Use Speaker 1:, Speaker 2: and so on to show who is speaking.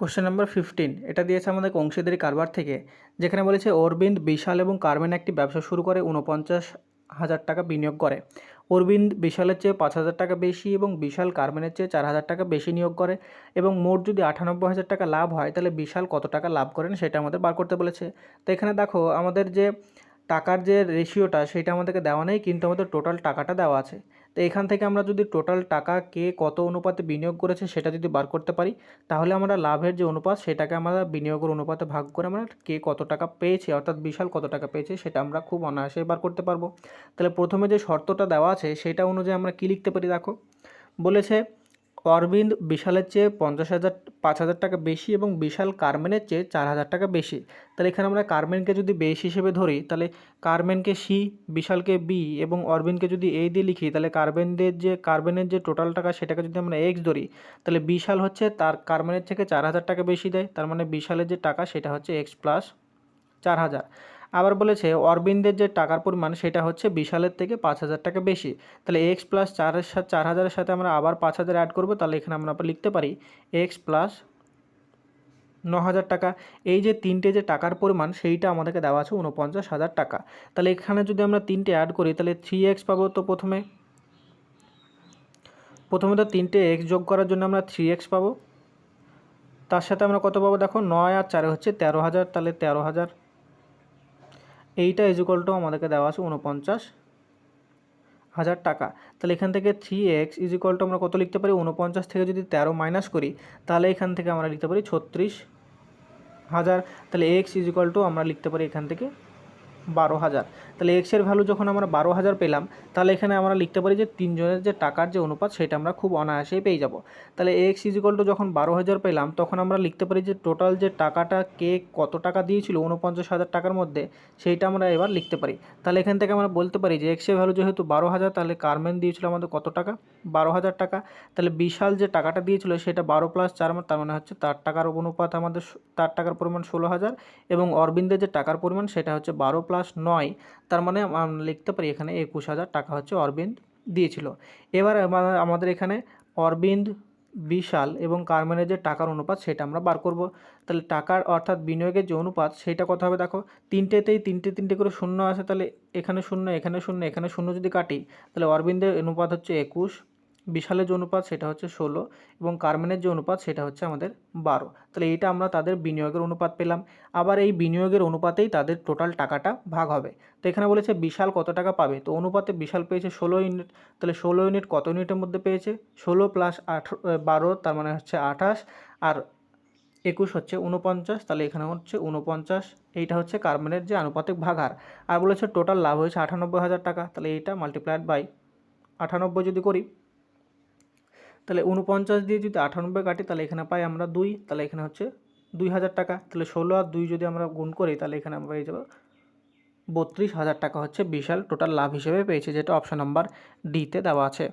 Speaker 1: Question number fifteen এটা দিয়েছে আমাদের অংশীদারি কারবার থেকে, যেখানে বলেছে অরবিন্দ বিশাল এবং কারমেন একটি ব্যবসা শুরু করে উনপঞ্চাশ হাজার টাকা বিনিয়োগ করে। অরবিন্দ বিশালের চেয়ে পাঁচ হাজার টাকা বেশি এবং বিশাল কারমেনের চেয়ে চার হাজার টাকা বেশি নিয়োগ করে এবং মোট যদি আটানব্বই হাজার টাকা লাভ হয়, তাহলে বিশাল কত টাকা লাভ করেন সেটা আমাদের বার করতে বলেছে। তো এখানে দেখো, আমাদের যে টাকার যে রেশিওটা সেটা আমাদেরকে দেওয়া নেই, কিন্তু আমাদের টোটাল টাকাটা দেওয়া আছে। তো এখান থেকে আমরা যদি টোটাল টাকা কে কত অনুপাতে বিনিয়োগ করেছে সেটা যদি বার করতে পারি, তাহলে আমরা লাভের যে অনুপাত সেটাকে আমরা বিনিয়োগের অনুপাতে ভাগ করে আমরা কে কত টাকা পেয়েছে, অর্থাৎ বিশাল কত টাকা পেয়েছে সেটা আমরা খুব অনায়াসে বার করতে পারব। তাহলে প্রথমে যে শর্তটা দেওয়া আছে সেটা অনুযায়ী আমরা কী লিখতে পারি দেখো? বলেছে অরবিন্দ বিশালের চেয়ে পঞ্চাশ হাজার, পাঁচ হাজার টাকা বেশি এবং বিশাল কারমেনের চেয়ে চার হাজার টাকা বেশি। তাহলে এখানে আমরা কারমেনকে যদি বেশ হিসেবে ধরি, তাহলে কারমেনকে সি, বিশালকে বি এবং অরবিন্দকে যদি এই দিয়ে লিখি, তাহলে কার্বেনদের যে কার্বেনের যে টোটাল টাকা, সেটাকে যদি আমরা এক্স ধরি, তাহলে বিশাল হচ্ছে তার কার্বেনের থেকে চার হাজার টাকা বেশি দেয়। তার মানে বিশালের যে টাকা, সেটা হচ্ছে এক্স প্লাস চার হাজার। আবার বলেছে, অরবিন্দের যে টাকার পরিমাণ, সেটা হচ্ছে বিশালের থেকে পাঁচ হাজার টাকা বেশি। তাহলে এক্স প্লাস চারের সাথে চার হাজারের সাথে আমরা আবার পাঁচ হাজার অ্যাড করব, তাহলে এখানে আমরা লিখতে পারি এক্স প্লাস ন হাজার টাকা। এই যে তিনটে যে টাকার পরিমাণ, সেইটা আমাদেরকে দেওয়া আছে উনপঞ্চাশ হাজার টাকা। তাহলে এখানে যদি আমরা তিনটে অ্যাড করি, তাহলে থ্রি এক্স পাবো তো প্রথমে? প্রথমে তো তিনটে এক্স যোগ করার জন্য আমরা থ্রি এক্স পাবো। তার সাথে আমরা কত পাবো দেখো? নয় আর চারে হচ্ছে তেরো হাজার, তাহলে তেরো হাজার এইটা ইজিকলটাও আমাদেরকে দেওয়া আছে উনপঞ্চাশ হাজার টাকা। তাহলে এখান থেকে থ্রি এক্স ইজিকলটা আমরা কত লিখতে পারি? উনপঞ্চাশ থেকে যদি তেরো মাইনাস করি, তাহলে এখান থেকে আমরা লিখতে পারি ছত্রিশ হাজার। তাহলে এক্স ইজুকাল টু আমরা লিখতে পারি এখান থেকে বারো হাজার। তাহলে এক্সের ভ্যালু যখন আমরা বারো হাজার পেলাম, তাহলে এখানে আমরা লিখতে পারি যে তিনজনের যে টাকার যে অনুপাত, সেটা আমরা খুব অনায়াসেই পেয়ে যাব। তাহলে এক্স ইজিকল টু যখন বারো হাজার পেলাম, তখন আমরা লিখতে পারি যে টোটাল যে টাকাটা কে কত টাকা দিয়েছিল উনপঞ্চাশ হাজার টাকার মধ্যে, সেইটা আমরা এবার লিখতে পারি। তাহলে এখান থেকে আমরা বলতে পারি যে এক্সের ভ্যালু যেহেতু বারো হাজার, তাহলে কারমেন দিয়েছিল আমাদের কত টাকা? বারো হাজার টাকা। তাহলে বিশাল যে টাকাটা দিয়েছিল, সেটা বারো প্লাস চার, তার মানে হচ্ছে তার টাকার অনুপাত আমাদের তার টাকার পরিমাণ ষোলো হাজার এবং অরবিন্দের যে টাকার পরিমাণ, সেটা হচ্ছে বারো প্লাস নয়, তার মানে লিখতে পারি এখানে একুশ হাজার টাকা হচ্ছে অরবিন্দ দিয়েছিল। এবার আমা- আমাদের এখানে অরবিন্দ বিশাল এবং কারমেনের যে টাকার অনুপাত সেটা আমরা বার করব। তাহলে টাকার অর্থাৎ বিনিয়োগের যে অনুপাত সেটা কত হবে দেখো, তিনটেতেই তিনটে তিনটে করে শূন্য আছে তাহলে এখানে শূন্য এখানে শূন্য এখানে শূন্য যদি কাটি, তাহলে অরবিন্দের অনুপাত হচ্ছে একুশ বিশালের যে অনুপাত সেটা হচ্ছে ষোলো এবং কার্মেনের যে অনুপাত সেটা হচ্ছে আমাদের বারো। তাহলে এইটা আমরা তাদের বিনিয়োগের অনুপাত পেলাম। আবার এই বিনিয়োগের অনুপাতেই তাদের টোটাল টাকাটা ভাগ হবে। তো এখানে বলেছে বিশাল কত টাকা পাবে? তো অনুপাতে বিশাল পেয়েছে ষোলো ইউনিট। তাহলে ষোলো ইউনিট কত ইউনিটের মধ্যে পেয়েছে? ষোলো প্লাস আঠেরো বারো, তার মানে হচ্ছে আঠাশ। আর একুশ হচ্ছে উনপঞ্চাশ তাহলে এখানে হচ্ছে উনপঞ্চাশ এইটা হচ্ছে কার্বনের যে আনুপাতিক ভাগার আর বলেছে টোটাল লাভ হয়েছে আটানব্বই হাজার টাকা। তাহলে এইটা মাল্টিপ্লাইড বাই আটানব্বই যদি করি তাহলে উনপঞ্চাশ দিয়ে যদি আটানব্বই কাটি, তাহলে এখানে পাই আমরা দুই, তাহলে এখানে হচ্ছে দুই হাজার টাকা। তাহলে ষোলো আর দুই যদি আমরা গুণ করি, তাহলে এখানে আমরা পেয়ে যাব বত্রিশ হাজার টাকা হচ্ছে বিশাল টোটাল লাভ হিসেবে পেয়েছে, যেটা অপশান নাম্বার ডিতে দেওয়া আছে।